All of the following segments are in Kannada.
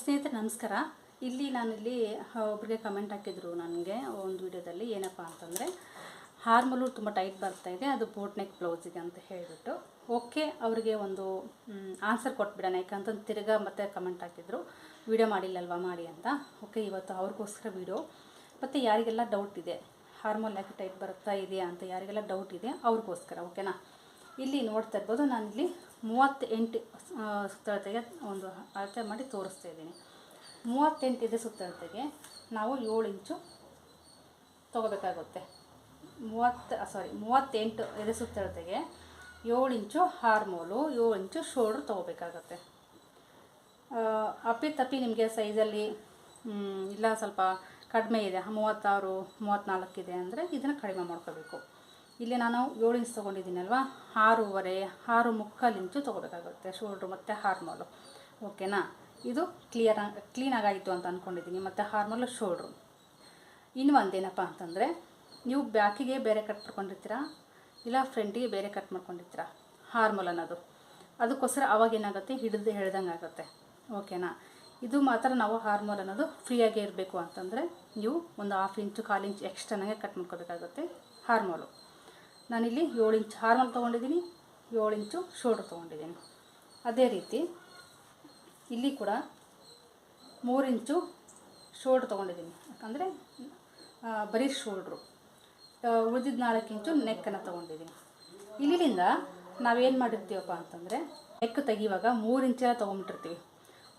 ಸ್ನೇಹಿತರೆ, ನಮಸ್ಕಾರ. ಇಲ್ಲಿ ನಾನಿಲ್ಲಿ ಒಬ್ರಿಗೆ ಕಮೆಂಟ್ ಹಾಕಿದ್ರು ನನಗೆ ಒಂದು ವಿಡಿಯೋದಲ್ಲಿ, ಏನಪ್ಪ ಅಂತಂದರೆ ಹಾರ್ಮಲು ತುಂಬ ಟೈಟ್ ಬರ್ತಾ ಇದೆ, ಅದು ಬೋಟ್ ನೆಕ್ ಬ್ಲೌಸಿಗೆ ಅಂತ ಹೇಳಿಬಿಟ್ಟು. ಓಕೆ ಅವರಿಗೆ ಒಂದು ಆನ್ಸರ್ ಕೊಟ್ಬಿಡೋಣ. ಯಾಕಂತಂದು ತಿರ್ಗಾ ಮತ್ತೆ ಕಮೆಂಟ್ ಹಾಕಿದ್ರು. ವಿಡಿಯೋ ಮಾಡಿಲ್ಲಲ್ವಾ, ಮಾಡಿ ಅಂತ. ಓಕೆ ಇವತ್ತು ಅವ್ರಿಗೋಸ್ಕರ ವಿಡಿಯೋ. ಮತ್ತು ಯಾರಿಗೆಲ್ಲ ಡೌಟ್ ಇದೆ ಹಾರ್ಮೋಲ್ ಯಾಕೆ ಟೈಟ್ ಬರ್ತಾ ಇದೆಯಾ ಅಂತ ಯಾರಿಗೆಲ್ಲ ಡೌಟ್ ಇದೆ, ಅವ್ರಿಗೋಸ್ಕರ ಓಕೆನಾ ಇಲ್ಲಿ ನೋಡ್ತಾ ಇರ್ಬೋದು, ನಾನಿಲ್ಲಿ ಮೂವತ್ತೆಂಟು ಸುತ್ತಳತೆಗೆ ಒಂದು ಅಳತೆ ಮಾಡಿ ತೋರಿಸ್ತಾ ಇದ್ದೀನಿ. ಮೂವತ್ತೆಂಟು ಇದೆ ಸುತ್ತಳತೆಗೆ, ನಾವು ಏಳು ಇಂಚು ತೊಗೋಬೇಕಾಗುತ್ತೆ. ಮೂವತ್ತು ಸಾರಿ ಮೂವತ್ತೆಂಟು ಎದೆ ಸುತ್ತಳತೆಗೆ, ಏಳು ಇಂಚು ಹಾರ್ಮೋಲು, ಏಳು ಇಂಚು ಶೋಲ್ಡ್ರ್ ತೊಗೋಬೇಕಾಗತ್ತೆ. ಅಪ್ಪಿ ತಪ್ಪಿ ನಿಮಗೆ ಸೈಜಲ್ಲಿ ಇಲ್ಲ ಸ್ವಲ್ಪ ಕಡಿಮೆ ಇದೆ, ಮೂವತ್ತಾರು ಮೂವತ್ತ್ನಾಲ್ಕು ಇದೆ ಅಂದರೆ ಇದನ್ನು ಕಡಿಮೆ ಮಾಡ್ಕೋಬೇಕು. ಇಲ್ಲಿ ನಾನು ಏಳು ಇಂಚ್ ತೊಗೊಂಡಿದ್ದೀನಲ್ವಾ ಆರೂವರೆ, ಆರು ಮುಕ್ಕಾಲು ಇಂಚು ತೊಗೋಬೇಕಾಗುತ್ತೆ, ಶೋಲ್ಡ್ರು ಮತ್ತು ಹಾರ್ಮೋಲು. ಓಕೆನಾ? ಇದು ಕ್ಲಿಯರ್ ಕ್ಲೀನಾಗಾಯಿತು ಅಂತ ಅಂದ್ಕೊಂಡಿದ್ದೀನಿ ಮತ್ತು ಹಾರ್ಮೋಲು, ಶೋಲ್ಡ್ರು. ಇನ್ನು ಒಂದೇನಪ್ಪ ಅಂತಂದರೆ, ನೀವು ಬ್ಯಾಕಿಗೆ ಬೇರೆ ಕಟ್ ಮಾಡ್ಕೊಂಡಿರ್ತೀರಾ? ಇಲ್ಲ ಫ್ರಂಟಿಗೆ ಬೇರೆ ಕಟ್ ಮಾಡ್ಕೊಂಡಿರ್ತೀರಾ? ಹಾರ್ಮೋಲ್ ಅನ್ನೋದು. ಅದಕ್ಕೋಸ್ಕರ ಅವಾಗ ಏನಾಗುತ್ತೆ? ಹಿಡಿದು ಹೇಳ್ದಂಗೆ ಆಗುತ್ತೆ. ಓಕೆನಾ? ಇದು ಮಾತ್ರ ನಾವು ಹಾರ್ಮೋಲ್ ಅನ್ನೋದು ಫ್ರೀಯಾಗಿ ಇರಬೇಕು ಅಂತಂದರೆ, ನೀವು ಒಂದು ಹಾಫ್ ಇಂಚು, ಕಾಲು ಇಂಚು ಎಕ್ಸ್ಟ್ರಾನಾಗೆ ಕಟ್ ಮಾಡ್ಕೋಬೇಕಾಗುತ್ತೆ ಹಾರ್ಮೋಲು. ನಾನಿಲ್ಲಿ ಏಳು ಇಂಚು ಹಾರ್ಮಲ್ ತೊಗೊಂಡಿದ್ದೀನಿ, ಏಳು ಇಂಚು ಶೋಲ್ಡ್ರ್ ತೊಗೊಂಡಿದ್ದೀನಿ. ಅದೇ ರೀತಿ ಇಲ್ಲಿ ಕೂಡ ಮೂರು ಇಂಚು ಶೋಲ್ಡ್ರ್ ತೊಗೊಂಡಿದ್ದೀನಿ. ಯಾಕಂದರೆ ಬರೀ ಶೋಲ್ಡ್ರು. ಉಳಿದಿದ್ದ ನಾಲ್ಕು ಇಂಚು ನೆಕ್ಕನ್ನು ತೊಗೊಂಡಿದ್ದೀನಿ. ಇಲ್ಲಿಂದ ನಾವೇನು ಮಾಡಿರ್ತೀವಪ್ಪ ಅಂತಂದರೆ ನೆಕ್ ತೆಗಿವಾಗ ಮೂರು ಇಂಚೆಲ್ಲ ತೊಗೊಂಬಿಟ್ಟಿರ್ತೀವಿ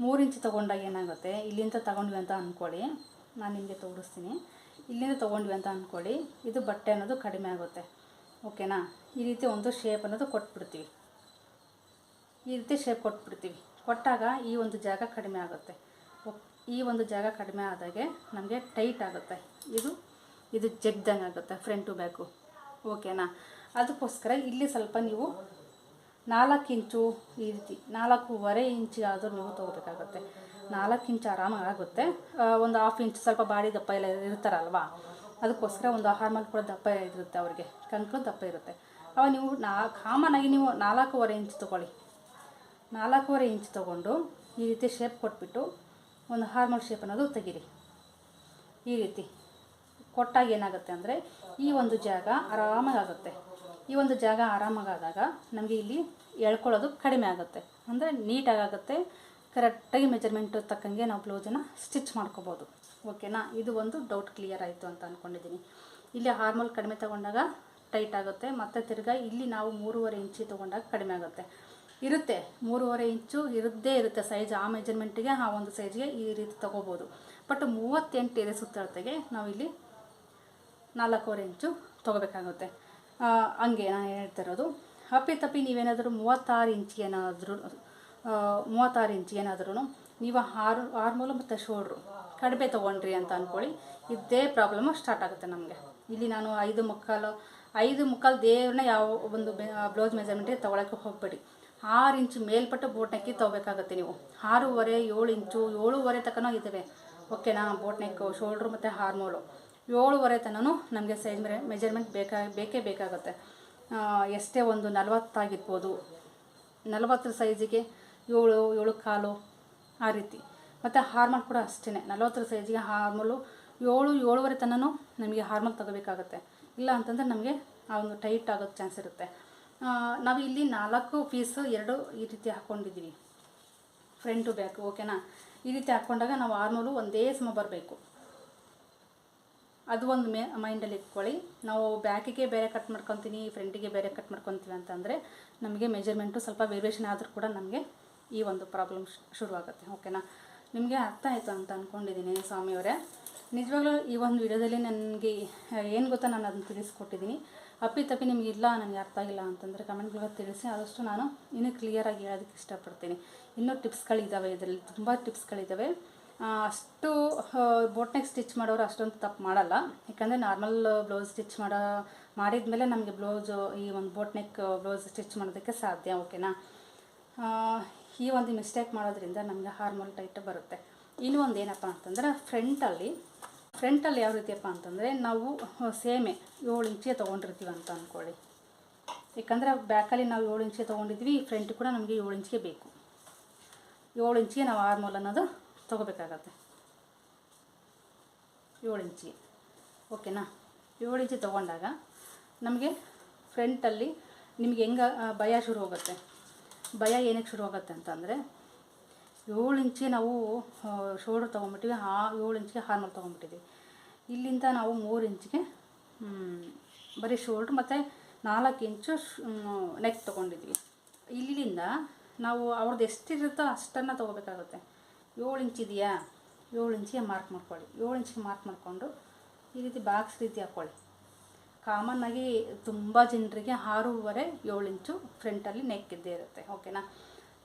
ಮೂರು ಇಂಚು ತೊಗೊಂಡಾಗ ಏನಾಗುತ್ತೆ? ಇಲ್ಲಿಂದ ತೊಗೊಂಡ್ವಿ ಅಂತ ಅಂದ್ಕೊಳ್ಳಿ ನಾನು ನಿಮಗೆ ತೋರಿಸ್ತೀನಿ. ಇಲ್ಲಿಂದ ತೊಗೊಂಡ್ವಿ ಅಂತ ಅಂದ್ಕೊಳ್ಳಿ ಇದು ಬಟ್ಟೆ ಅನ್ನೋದು ಕಡಿಮೆ ಆಗುತ್ತೆ. ಓಕೆನಾ? ಈ ರೀತಿ ಒಂದು ಶೇಪ್ ಅನ್ನೋದು ಕೊಟ್ಬಿಡ್ತೀವಿ. ಈ ರೀತಿ ಶೇಪ್ ಕೊಟ್ಬಿಡ್ತೀವಿ. ಕೊಟ್ಟಾಗ ಈ ಒಂದು ಜಾಗ ಕಡಿಮೆ ಆಗುತ್ತೆ. ಈ ಒಂದು ಜಾಗ ಕಡಿಮೆ ಆದಾಗೆ ನಮಗೆ ಟೈಟ್ ಆಗುತ್ತೆ. ಇದು ಇದು ಜಗ್ದಂಗೆ ಆಗುತ್ತೆ ಫ್ರಂಟ್ ಟು ಬ್ಯಾಕು ಓಕೆನಾ? ಅದಕ್ಕೋಸ್ಕರ ಇಲ್ಲಿ ಸ್ವಲ್ಪ ನೀವು ನಾಲ್ಕು ಇಂಚು ಈ ರೀತಿ, ನಾಲ್ಕೂವರೆ ಇಂಚಿಗಾದರೂ ನೀವು ತೊಗೋಬೇಕಾಗುತ್ತೆ. ನಾಲ್ಕು ಇಂಚು ಆರಾಮಾಗುತ್ತೆ ಒಂದು ಹಾಫ್ ಇಂಚ್ ಸ್ವಲ್ಪ ಬಾಡಿ ದಪ್ಪ ಎಲ್ಲ ಇರ್ತಾರಲ್ವಾ? ಅದಕ್ಕೋಸ್ಕರ ಒಂದು ಹಾರ್ಮಲ್ ಕೂಡ ದಪ್ಪ ಇರುತ್ತೆ ಅವ್ರಿಗೆ. ಕಂಕಳು ದಪ್ಪ ಇರುತ್ತೆ. ಅವಾಗ ನೀವು ನಾ, ಕಾಮನಾಗಿ ನೀವು ನಾಲ್ಕೂವರೆ ಇಂಚ್ ತೊಗೊಳ್ಳಿ. ನಾಲ್ಕೂವರೆ ಇಂಚ್ ತೊಗೊಂಡು ಈ ರೀತಿ ಶೇಪ್ ಕೊಟ್ಬಿಟ್ಟು ಒಂದು ಹಾರ್ಮಲ್ ಶೇಪ್ ಅನ್ನೋದು ತೆಗೀರಿ. ಈ ರೀತಿ. ಕೊಟ್ಟಾಗ ಏನಾಗುತ್ತೆ ಅಂದರೆ ಈ ಒಂದು ಜಾಗ ಆರಾಮಾಗುತ್ತೆ ಈ ಒಂದು ಜಾಗ ಆರಾಮಾಗಾದಾಗ ನಮಗೆ ಇಲ್ಲಿ ಎಳ್ಕೊಳ್ಳೋದು ಕಡಿಮೆ ಆಗುತ್ತೆ. ಅಂದರೆ ನೀಟಾಗುತ್ತೆ ಕರೆಕ್ಟಾಗಿ ಮೆಜರ್ಮೆಂಟ್ ತಕ್ಕಂಗೆ ನಾವು ಬ್ಲೌಸನ್ನು ಸ್ಟಿಚ್ ಮಾಡ್ಕೋಬೋದು. ಓಕೆನಾ? ಇದು ಒಂದು ಡೌಟ್ ಕ್ಲಿಯರ್ ಆಯಿತು ಅಂತ ಅಂದ್ಕೊಂಡಿದ್ದೀನಿ ಇಲ್ಲಿ ಹಾರ್ಮೋಲ್ ಕಡಿಮೆ ತೊಗೊಂಡಾಗ ಟೈಟ್ ಆಗುತ್ತೆ, ಮತ್ತು ತಿರ್ಗಾ ಇಲ್ಲಿ ನಾವು ಮೂರುವರೆ ಇಂಚಿ ತೊಗೊಂಡಾಗ ಕಡಿಮೆ ಆಗುತ್ತೆ. ಇರುತ್ತೆ, ಮೂರುವರೆ ಇಂಚು ಇರದ್ದೇ ಇರುತ್ತೆ ಸೈಜ್ ಆ ಮೆಜರ್ಮೆಂಟಿಗೆ ಆ ಒಂದು ಸೈಜ್ಗೆ ಈ ರೀತಿ ತೊಗೋಬೋದು. ಬಟ್ ಮೂವತ್ತೆಂಟು ಇದೆ ಸುತ್ತಳತೆಗೆ ನಾವಿಲ್ಲಿ ನಾಲ್ಕೂವರೆ ಇಂಚು ತೊಗೋಬೇಕಾಗುತ್ತೆ. ಹಂಗೆ ನಾನು ಹೇಳ್ತಿರೋದು. ಅಪ್ಪಿ ತಪ್ಪಿ ನೀವೇನಾದರೂ ಮೂವತ್ತಾರು ಇಂಚ್ ಏನಾದರೂ ಮೂವತ್ತಾರು ಇಂಚ್ ಏನಾದ್ರೂ ನೀವು ಆರು ಹಾರ್ಮೋಲು ಮತ್ತು ಶೋಲ್ಡ್ರು. ಕಡಿಮೆ ತೊಗೊಂಡ್ರಿ ಅಂತ ಅಂದ್ಕೊಳ್ಳಿ ಇದೇ ಪ್ರಾಬ್ಲಮ್ ಸ್ಟಾರ್ಟ್ ಆಗುತ್ತೆ ನಮಗೆ. ಇಲ್ಲಿ ನಾನು ಐದು ಮುಕ್ಕಾಲು ಐದು ಮುಕ್ಕಾಲು ದೇವ್ರನ್ನ ಯಾವ ಒಂದು ಬ್ಲೌಸ್ ಮೆಜರ್ಮೆಂಟಿಗೆ ತೊಗೊಳಕ್ಕೆ ಹೋಗಬೇಡಿ. ಆರು ಇಂಚು ಮೇಲ್ಪಟ್ಟು ಬೋಟ್ ನೆಕ್ಕಿ ತೊಗೋಬೇಕಾಗುತ್ತೆ ನೀವು. ಆರೂವರೆ, ಏಳು ಇಂಚು, ಏಳೂವರೆ ತನಕನೂ ಇದ್ದಾವೆ ಓಕೆನಾ ಬೋಟ್ ನೆಕ್ಕು ಶೋಲ್ಡ್ರು ಮತ್ತು ಹಾರ್ಮೋಲು ಏಳುವರೆ ತನೂ ನಮಗೆ ಸೈಜ್ ಮೆಜರ್ಮೆಂಟ್ ಬೇಕಾ, ಬೇಕೇ ಬೇಕಾಗುತ್ತೆ. ಎಷ್ಟೇ ಒಂದು ನಲವತ್ತಾಗಿರ್ಬೋದು. ನಲವತ್ತರ ಸೈಜಿಗೆ ಏಳು ಏಳು ಕಾಲು ಆ ರೀತಿ. ಮತ್ತು ಹಾರ್ಮಲ್ ಕೂಡ ಅಷ್ಟೇ ನಲವತ್ತರ ಸೈಜಿಗೆ ಹಾರ್ಮೋಲು ಏಳು, ಏಳುವರೆ ತನೂ ನಮಗೆ ಹಾರ್ಮಲ್ ತಗೋಬೇಕಾಗುತ್ತೆ. ಇಲ್ಲ ಅಂತಂದರೆ ನಮಗೆ ಆ ಒಂದು ಟೈಟ್ ಆಗೋದು ಚಾನ್ಸ್ ಇರುತ್ತೆ. ನಾವು ಇಲ್ಲಿ ನಾಲ್ಕು ಪೀಸು ಎರಡು ಈ ರೀತಿ ಹಾಕ್ಕೊಂಡಿದ್ದೀವಿ ಫ್ರಂಟ್ ಬ್ಯಾಕ್ ಓಕೆನಾ ಈ ರೀತಿ ಹಾಕ್ಕೊಂಡಾಗ ನಾವು ಆರ್ಮೋಲು ಒಂದೇ ಸಮ ಬರಬೇಕು. ಅದು ಒಂದು ಮೇ ಮೈಂಡಲ್ಲಿ ಇಟ್ಕೊಳ್ಳಿ. ನಾವು ಬ್ಯಾಕಿಗೆ ಬೇರೆ ಕಟ್ ಮಾಡ್ಕೊತೀನಿ ಫ್ರಂಟಿಗೆ ಬೇರೆ ಕಟ್ ಮಾಡ್ಕೊತೀವಿ ಅಂತಂದರೆ ನಮಗೆ ಮೆಜರ್ಮೆಂಟು ಸ್ವಲ್ಪ ವೇರಿಯೇಷನ್ ಆದರೂ ಕೂಡ ನಮಗೆ ಈ ಒಂದು ಪ್ರಾಬ್ಲಮ್ ಶುರುವಾಗುತ್ತೆ ಓಕೆನಾ ನಿಮಗೆ ಅರ್ಥ ಆಯಿತು ಅಂತ ಅಂದ್ಕೊಂಡಿದ್ದೀನಿ ಸ್ವಾಮಿಯವರೇ. ನಿಜವಾಗ್ಲೂ ಈ ಒಂದು ವಿಡಿಯೋದಲ್ಲಿ ನನಗೆ ಏನು ಗೊತ್ತಾ ನಾನು ಅದನ್ನು ತಿಳಿಸ್ಕೊಟ್ಟಿದ್ದೀನಿ ಅಪ್ಪಿ ತಪ್ಪಿ ನಿಮಗೆ ಇಲ್ಲ, ನನಗೆ ಅರ್ಥ ಆಗಿಲ್ಲ ಅಂತಂದರೆ ಕಮೆಂಟ್ಗಳ ತಿಳಿಸಿ, ಆದಷ್ಟು ನಾನು ಇನ್ನೂ ಕ್ಲಿಯರಾಗಿ ಹೇಳೋದಕ್ಕೆ ಇಷ್ಟಪಡ್ತೀನಿ. ಇನ್ನೂ ಟಿಪ್ಸ್ಗಳಿದ್ದಾವೆ ಇದರಲ್ಲಿ ತುಂಬ ಟಿಪ್ಸ್ಗಳಿದ್ದಾವೆ ಅಷ್ಟು ಬೋಟ್ನೆಕ್ ಸ್ಟಿಚ್ ಮಾಡೋರು ಅಷ್ಟೊಂದು ತಪ್ಪು ಮಾಡಲ್ಲ. ಯಾಕಂದರೆ ನಾರ್ಮಲ್ ಬ್ಲೌಸ್ ಸ್ಟಿಚ್ ಮಾಡೋ ಮಾಡಿದ ಮೇಲೆ ನಮಗೆ ಬ್ಲೌಸು ಈ ಒಂದು ಬೋಟ್ನೆಕ್ ಬ್ಲೌಸ್ ಸ್ಟಿಚ್ ಮಾಡೋದಕ್ಕೆ ಸಾಧ್ಯ ಓಕೆನಾ ಈ ಒಂದು ಮಿಸ್ಟೇಕ್ ಮಾಡೋದ್ರಿಂದ ನಮಗೆ ಹಾರ್ಮೋನ್ ಟೈಟ್ ಬರುತ್ತೆ. ಇನ್ನೂ ಒಂದು ಏನಪ್ಪ ಅಂತಂದ್ರೆ ಫ್ರಂಟಲ್ಲಿ ಫ್ರಂಟಲ್ಲಿ ಯಾವ ರೀತಿಯಪ್ಪ ಅಂತಂದರೆ ನಾವು ಸೇಮೆ ಏಳು ಇಂಚಿಗೆ ತೊಗೊಂಡಿರ್ತೀವಿ ಅಂತ ಅಂದ್ಕೊಳ್ಳಿ ಯಾಕಂದರೆ ಬ್ಯಾಕಲ್ಲಿ ನಾವು ಏಳು ಇಂಚಿಗೆ ತೊಗೊಂಡಿದ್ವಿ ಫ್ರಂಟ್ ಕೂಡ ನಮಗೆ ಏಳು ಇಂಚಿಗೆ ಬೇಕು. ಏಳು ಇಂಚಿಗೆ ನಾವು ಆರ್ಮೋಲ್ ಅನ್ನೋದು ತೊಗೋಬೇಕಾಗತ್ತೆ. ಏಳು ಇಂಚಿಗೆ ಓಕೆನಾ ಏಳು ಇಂಚಿ ತೊಗೊಂಡಾಗ ನಮಗೆ ಫ್ರಂಟಲ್ಲಿ ನಿಮ್ಗೆ ಹೆಂಗೆ ಭಯ ಶುರು ಹೋಗುತ್ತೆ. ಭಯ ಏನಕ್ಕೆ ಶುರು ಆಗುತ್ತೆ ಅಂತಂದರೆ ಏಳು ಇಂಚಿಗೆ ನಾವು ಶೋಲ್ಡ್ರ್ ತೊಗೊಂಬಿಟ್ಟಿವಿ ಆ ಏಳು ಇಂಚಿಗೆ ಹಾರ್ಮಲ್ ತೊಗೊಂಬಿಟ್ಟಿದ್ದೀವಿ ಇಲ್ಲಿಂದ ನಾವು ಮೂರು ಇಂಚಿಗೆ ಬರೀ ಶೋಲ್ಡ್ರ್ ಮತ್ತು ನಾಲ್ಕು ಇಂಚು ನೆಕ್ ತೊಗೊಂಡಿದ್ವಿ. ಇಲ್ಲಿಂದ ನಾವು ಅವ್ರದ್ದು ಎಷ್ಟಿರುತ್ತೋ ಅಷ್ಟನ್ನು ತೊಗೋಬೇಕಾಗುತ್ತೆ. ಏಳು ಇಂಚ್ ಇದೆಯಾ? ಏಳು ಇಂಚಿಗೆ ಮಾರ್ಕ್ ಮಾಡ್ಕೊಳ್ಳಿ. ಏಳು ಇಂಚಿಗೆ ಮಾರ್ಕ್ ಮಾಡಿಕೊಂಡು ಈ ರೀತಿ ಬಾಕ್ಸ್ ರೀತಿ ಹಾಕ್ಕೊಳ್ಳಿ ಕಾಮನ್ನಾಗಿ ತುಂಬ ಜನರಿಗೆ ಆರೂವರೆ ಏಳು ಇಂಚು ಫ್ರಂಟಲ್ಲಿ ನೆಕ್ ಇದ್ದೇ ಇರುತ್ತೆ ಓಕೆನಾ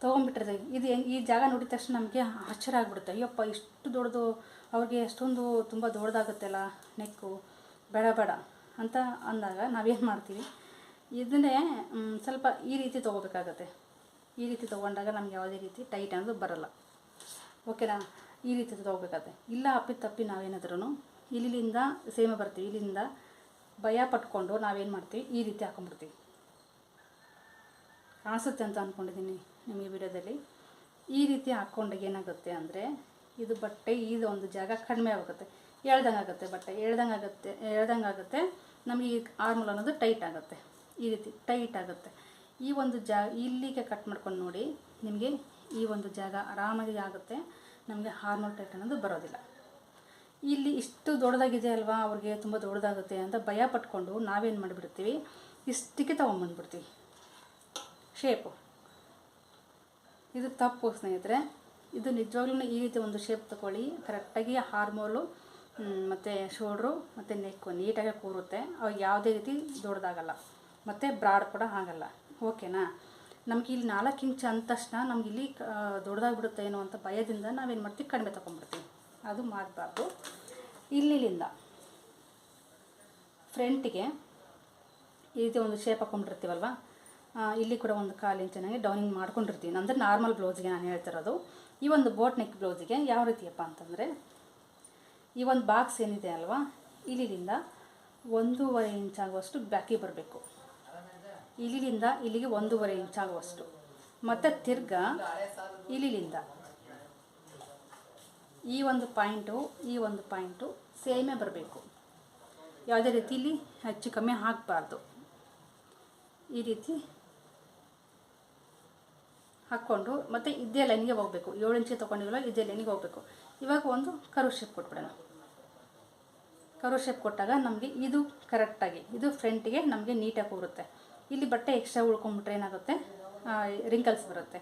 ತೊಗೊಂಡ್ಬಿಟ್ಟಿರ್ತೀವಿ ಇದು ಈ ಜಾಗ ನೋಡಿದ ತಕ್ಷಣ ನಮಗೆ ಆಶ್ಚರ್ಯ ಆಗಿಬಿಡುತ್ತೆ. ಅಯ್ಯಪ್ಪ, ಇಷ್ಟು ದೊಡ್ಡದು, ಅವ್ರಿಗೆ ಎಷ್ಟೊಂದು ತುಂಬ ದೊಡ್ಡದಾಗುತ್ತಲ್ಲ ನೆಕ್ಕು ಬೇಡ ಬೇಡ ಅಂತ ಅಂದಾಗ ನಾವೇನು ಮಾಡ್ತೀವಿ? ಇದನ್ನೇ ಸ್ವಲ್ಪ ಈ ರೀತಿ ತೊಗೋಬೇಕಾಗತ್ತೆ. ಈ ರೀತಿ ತೊಗೊಂಡಾಗ ನಮ್ಗೆ ಯಾವುದೇ ರೀತಿ ಟೈಟ್ ಅನ್ನೋದು ಬರಲ್ಲ. ಓಕೆನಾ ಈ ರೀತಿ ತೊಗೋಬೇಕಾಗತ್ತೆ. ಇಲ್ಲ ಅಪ್ಪಿ ತಪ್ಪಿ ನಾವೇನಾದ್ರೂ ಇಲ್ಲಿಂದ, ಸೇಮೆ ಬರ್ತೀವಿ, ಇಲ್ಲಿಂದ ಭಯ ಪಟ್ಕೊಂಡು ನಾವೇನು ಮಾಡ್ತೀವಿ? ಈ ರೀತಿ ಹಾಕೊಂಡ್ಬಿಡ್ತೀವಿ. ಕಾಣಿಸುತ್ತೆ ಅಂತ ಅಂದ್ಕೊಂಡಿದ್ದೀನಿ ನಿಮಗೆ ವಿಡಿಯೋದಲ್ಲಿ. ಈ ರೀತಿ ಹಾಕ್ಕೊಂಡಾಗ ಏನಾಗುತ್ತೆ ಅಂದರೆ, ಇದು ಬಟ್ಟೆ ಇದು ಒಂದು ಜಾಗ ಕಡಿಮೆ ಆಗುತ್ತೆ. ಎಳ್ದಂಗೆ ಆಗುತ್ತೆ ಬಟ್ಟೆ ಎಳ್ದಂಗೆ ಆಗುತ್ತೆ ಎಳ್ದಂಗೆ ಆಗುತ್ತೆ, ನಮಗೆ ಈ ಆರ್ಮಲ್ ಅನ್ನೋದು ಟೈಟ್ ಆಗುತ್ತೆ. ಈ ರೀತಿ ಟೈಟ್ ಆಗುತ್ತೆ. ಈ ಒಂದು ಜಾ, ಇಲ್ಲಿಗೆ ಕಟ್ ಮಾಡ್ಕೊಂಡು ನೋಡಿ, ನಿಮಗೆ ಈ ಒಂದು ಜಾಗ ಆರಾಮಾಗಿ ಆಗುತ್ತೆ. ನಮಗೆ ಹಾರ್ಮೋನ್ ಟೈಟ್ ಅನ್ನೋದು ಬರೋದಿಲ್ಲ. ಇಲ್ಲಿ ಇಷ್ಟು ದೊಡ್ಡದಾಗಿದೆ ಅಲ್ವಾ? ಅವ್ರಿಗೆ ತುಂಬ ದೊಡ್ಡದಾಗುತ್ತೆ ಅಂತ ಭಯ ಪಟ್ಕೊಂಡು ನಾವೇನು ಮಾಡಿಬಿಡ್ತೀವಿ? ಇಷ್ಟಕ್ಕೆ ತೊಗೊಂಬಂದ್ಬಿಡ್ತೀವಿ ಶೇಪು ಇದು ತಪ್ಪು ಸ್ನೇಹಿತರೆ. ಇದು ನಿಜವಾಗ್ಲೂ ಈ ರೀತಿ ಒಂದು ಶೇಪ್ ತಗೊಳ್ಳಿ. ಕರೆಕ್ಟಾಗಿ ಹಾರ್ಮೋಲು ಮತ್ತು ಶೋಲ್ಡ್ರು ಮತ್ತು ನೆಕ್ಕು ನೀಟಾಗಿ ಕೂರುತ್ತೆ. ಅವಾಗ ಯಾವುದೇ ರೀತಿ ದೊಡ್ಡದಾಗಲ್ಲ. ಮತ್ತು ಬ್ರಾಡ್ ಕೂಡ ಆಗಲ್ಲ. ಓಕೆನಾ ನಮ್ಗೆ ಇಲ್ಲಿ ನಾಲ್ಕು ಇಂಚ್ ಅಂದ ತಕ್ಷಣ ನಮ್ಗೆ ಇಲ್ಲಿ ಬಿಡುತ್ತೆ ದೊಡ್ಡದಾಗ್ಬಿಡುತ್ತೆ ಏನೋ ಅಂತ ಭಯದಿಂದ ನಾವೇನು ಮಾಡ್ತೀವಿ? ಕಡಿಮೆ ತೊಗೊಂಡ್ಬಿಡ್ತೀವಿ. ಅದು ಮಾಡಬಾರ್ದು ಇಲ್ಲಿಂದ ಫ್ರಂಟಿಗೆ ಈ ರೀತಿ ಒಂದು ಶೇಪ್ ಹಾಕ್ಕೊಂಡಿರ್ತೀವಲ್ವ ಇಲ್ಲಿ ಕೂಡ ಒಂದು ಕಾಲು ಇಂಚನಾಗಿ ಡೌನಿಂಗ್ ಮಾಡ್ಕೊಂಡಿರ್ತೀವಿ. ಅಂದರೆ ನಾರ್ಮಲ್ ಬ್ಲೌಸ್ಗೆ ನಾನು ಹೇಳ್ತಿರೋದು. ಈ ಒಂದು ಬೋಟ್ ನೆಕ್ ಬ್ಲೌಸಿಗೆ ಯಾವ ರೀತಿಯಪ್ಪ ಅಂತಂದರೆ, ಈ ಒಂದು ಬಾಕ್ಸ್ ಏನಿದೆ ಅಲ್ವಾ? ಇಲ್ಲಿಂದ ಒಂದೂವರೆ ಇಂಚ್ ಆಗುವಷ್ಟು ಬ್ಯಾಕಿಗೆ ಬರಬೇಕು. ಇಲ್ಲಿಂದ ಇಲ್ಲಿಗೆ ಒಂದೂವರೆ ಇಂಚ್ ಆಗುವಷ್ಟು. ಮತ್ತು ತಿರ್ಗಾ ಇಲ್ಲಿಂದ ಈ ಒಂದು ಪಾಯಿಂಟು, ಈ ಒಂದು ಪಾಯಿಂಟು ಸೇಮೇ ಬರಬೇಕು. ಯಾವುದೇ ರೀತಿಲಿ ಹೆಚ್ಚು ಕಮ್ಮಿ ಹಾಕಬಾರ್ದು. ಈ ರೀತಿ ಹಾಕ್ಕೊಂಡು, ಮತ್ತು ಇದೇ ಲೈನಿಗೆ ಹೋಗಬೇಕು. ಏಳು ಇಂಚಿಗೆ ತೊಗೊಂಡಿವಲ್ಲ, ಇದೇ ಲೈನಿಗೆ ಹೋಗಬೇಕು. ಇವಾಗ ಒಂದು ಕರು ಶೇಪ್ ಕೊಟ್ಬಿಡೋಣ. ಕರು ಶೇಪ್ ಕೊಟ್ಟಾಗ ನಮಗೆ ಇದು ಕರೆಕ್ಟಾಗಿ ಇದು ಫ್ರಂಟಿಗೆ ನಮಗೆ ನೀಟಾಗಿ ಕೂರುತ್ತೆ ಇಲ್ಲಿ ಬಟ್ಟೆ ಎಕ್ಸ್ಟ್ರಾ ಉಳ್ಕೊಂಬಿಟ್ರೆ ಏನಾಗುತ್ತೆ? ರಿಂಕಲ್ಸ್ ಬರುತ್ತೆ.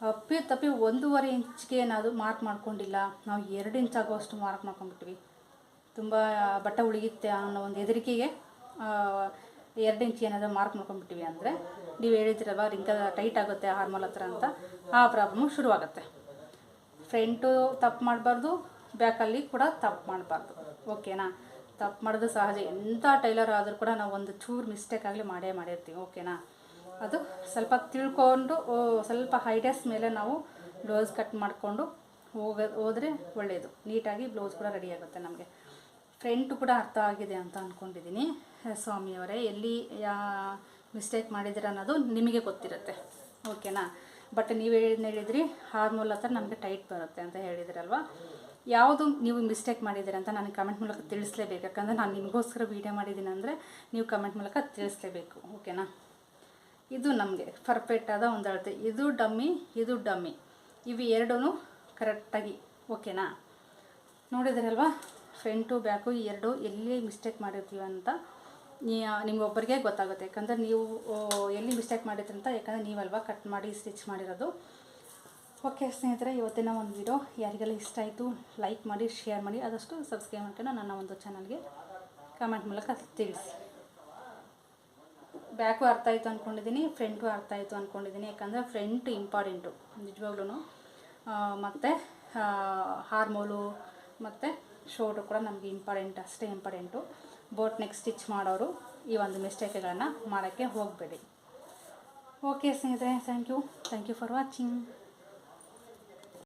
ಅಪ್ಪಿ ತಪ್ಪಿ ಒಂದೂವರೆ ಇಂಚ್ಗೆ ಏನಾದರೂ ಮಾರ್ಕ್ ಮಾಡ್ಕೊಂಡಿಲ್ಲ. ನಾವು ಎರಡು ಇಂಚ್ ಆಗೋಷ್ಟು ಮಾರ್ಕ್ ಮಾಡ್ಕೊಂಡ್ಬಿಟ್ವಿ. ತುಂಬ ಬಟ್ಟೆ ಉಳಿಯುತ್ತೆ ಅನ್ನೋ ಒಂದು ಹೆದರಿಕೆಗೆ ಎರಡು ಇಂಚ್ ಏನಾದರೂ ಮಾರ್ಕ್ ಮಾಡ್ಕೊಂಡ್ಬಿಟ್ವಿ ಅಂದರೆ, ನೀವು ಹೇಳಿದ್ರಲ್ವ ರಿಂಕ ಟೈಟ್ ಆಗುತ್ತೆ ಹಾರ್ಮೋಲ್ ಹತ್ರ ಅಂತ, ಆ ಪ್ರಾಬ್ಲಮ್ಮು ಶುರುವಾಗುತ್ತೆ. ಫ್ರಂಟು ತಪ್ಪು ಮಾಡಬಾರ್ದು, ಬ್ಯಾಕಲ್ಲಿ ಕೂಡ ತಪ್ಪು ಮಾಡಬಾರ್ದು. ಓಕೆನಾ? ತಪ್ಪು ಮಾಡೋದು ಸಹಜ. ಎಂಥ ಟೈಲರ್ ಆದರೂ ಕೂಡ ನಾವು ಒಂದು ಚೂರು ಮಿಸ್ಟೇಕ್ ಆಗಲಿ ಮಾಡೇ ಮಾಡಿರ್ತೀವಿ. ಓಕೆನಾ? ಅದು ಸ್ವಲ್ಪ ತಿಳ್ಕೊಂಡು ಸ್ವಲ್ಪ ಹೈಟೆಸ್ ಮೇಲೆ ನಾವು ಬ್ಲೌಸ್ ಕಟ್ ಮಾಡಿಕೊಂಡು ಹೋಗ, ಹೋದರೆ ಒಳ್ಳೆಯದು ನೀಟಾಗಿ ಬ್ಲೌಸ್ ಕೂಡ ರೆಡಿ ಆಗುತ್ತೆ ನಮಗೆ. ಫ್ರೆಂಟು ಕೂಡ ಅರ್ಥ ಆಗಿದೆ ಅಂತ ಅಂದ್ಕೊಂಡಿದ್ದೀನಿ ಸ್ವಾಮಿಯವರೇ, ಎಲ್ಲಿ, ಯಾ ಮಿಸ್ಟೇಕ್ ಮಾಡಿದ್ದೀರ ಅನ್ನೋದು ನಿಮಗೆ ಗೊತ್ತಿರುತ್ತೆ. ಓಕೆನಾ ಬಟ್ ನೀವು ಏನು ಹೇಳಿದ್ರಿ ಹಾರ್ಮೋಲ್ ಹತ್ರ ನಮಗೆ ಟೈಟ್ ಬರುತ್ತೆ ಅಂತ ಹೇಳಿದ್ರಲ್ವ? ಯಾವುದು ನೀವು ಮಿಸ್ಟೇಕ್ ಮಾಡಿದ್ದೀರ ಅಂತ ನನಗೆ ಕಮೆಂಟ್ ಮೂಲಕ ತಿಳಿಸ್ಲೇಬೇಕು. ಯಾಕಂದರೆ ನಾನು ನಿಮಗೋಸ್ಕರ ವೀಡಿಯೋ ಮಾಡಿದ್ದೀನಿ ಅಂದರೆ ನೀವು ಕಮೆಂಟ್ ಮೂಲಕ ತಿಳಿಸ್ಲೇಬೇಕು. ಓಕೆನಾ ಇದು ನಮಗೆ ಪರ್ಫೆಕ್ಟ್ ಆದ ಒಂದು ಅಳತೆ. ಇದು ಡಮ್ಮಿ ಇದು ಡಮ್ಮಿ. ಇವು ಎರಡೂ ಕರೆಕ್ಟಾಗಿ ಓಕೆನಾ ನೋಡಿದ್ರಲ್ವಾ? ಫ್ರಂಟು ಬ್ಯಾಕು ಎರಡು ಎಲ್ಲಿ ಮಿಸ್ಟೇಕ್ ಮಾಡಿರ್ತೀವಿ ಅಂತ ನಿಮಗೊಬ್ಬರಿಗೆ ಗೊತ್ತಾಗುತ್ತೆ. ಯಾಕಂದರೆ ನೀವು ಎಲ್ಲಿ ಮಿಸ್ಟೇಕ್ ಮಾಡಿದ್ರಿ ಅಂತ, ಯಾಕಂದರೆ ನೀವಲ್ವಾ ಕಟ್ ಮಾಡಿ ಸ್ಟಿಚ್ ಮಾಡಿರೋದು. ಓಕೆ ಸ್ನೇಹಿತರೆ, ಇವತ್ತಿನ ಒಂದು ವಿಡಿಯೋ ಯಾರಿಗೆಲ್ಲ ಇಷ್ಟ ಆಯಿತು ಲೈಕ್ ಮಾಡಿ ಶೇರ್ ಮಾಡಿ, ಆದಷ್ಟು ಸಬ್ಸ್ಕ್ರೈಬ್ ಮಾಡ್ಕೊಂಡು ನನ್ನ ಒಂದು ಚಾನಲ್ಗೆ ಕಮೆಂಟ್ ಮೂಲಕ ತಿಳಿಸಿ. ಬ್ಯಾಕು ಅರ್ಥ ಆಯಿತು ಅಂದ್ಕೊಂಡಿದ್ದೀನಿ ಫ್ರಂಟು ಅರ್ಥ ಆಯಿತು ಅಂದ್ಕೊಂಡಿದ್ದೀನಿ ಯಾಕಂದರೆ ಫ್ರಂಟ್ ಇಂಪಾರ್ಟೆಂಟು ನಿಜವಾಗ್ಲೂ ಮತ್ತು ಹಾರ್ಮೋಲು, ಮತ್ತು ಶೋಲ್ಡ್ರು ಕೂಡ ನಮಗೆ ಇಂಪಾರ್ಟೆಂಟ್, ಅಷ್ಟೇ ಇಂಪಾರ್ಟೆಂಟು. ಬೋಟ್ ನೆಕ್ಸ್ಟ್ ಸ್ಟಿಚ್ ಮಾಡೋರು ಈ ಒಂದು ಮಿಸ್ಟೇಕ್ಗಳನ್ನು ಮಾಡೋಕ್ಕೆ ಹೋಗಬೇಡಿ. ಓಕೆ ಸ್ನೇಹಿತರೆ, thank you. Thank you for watching.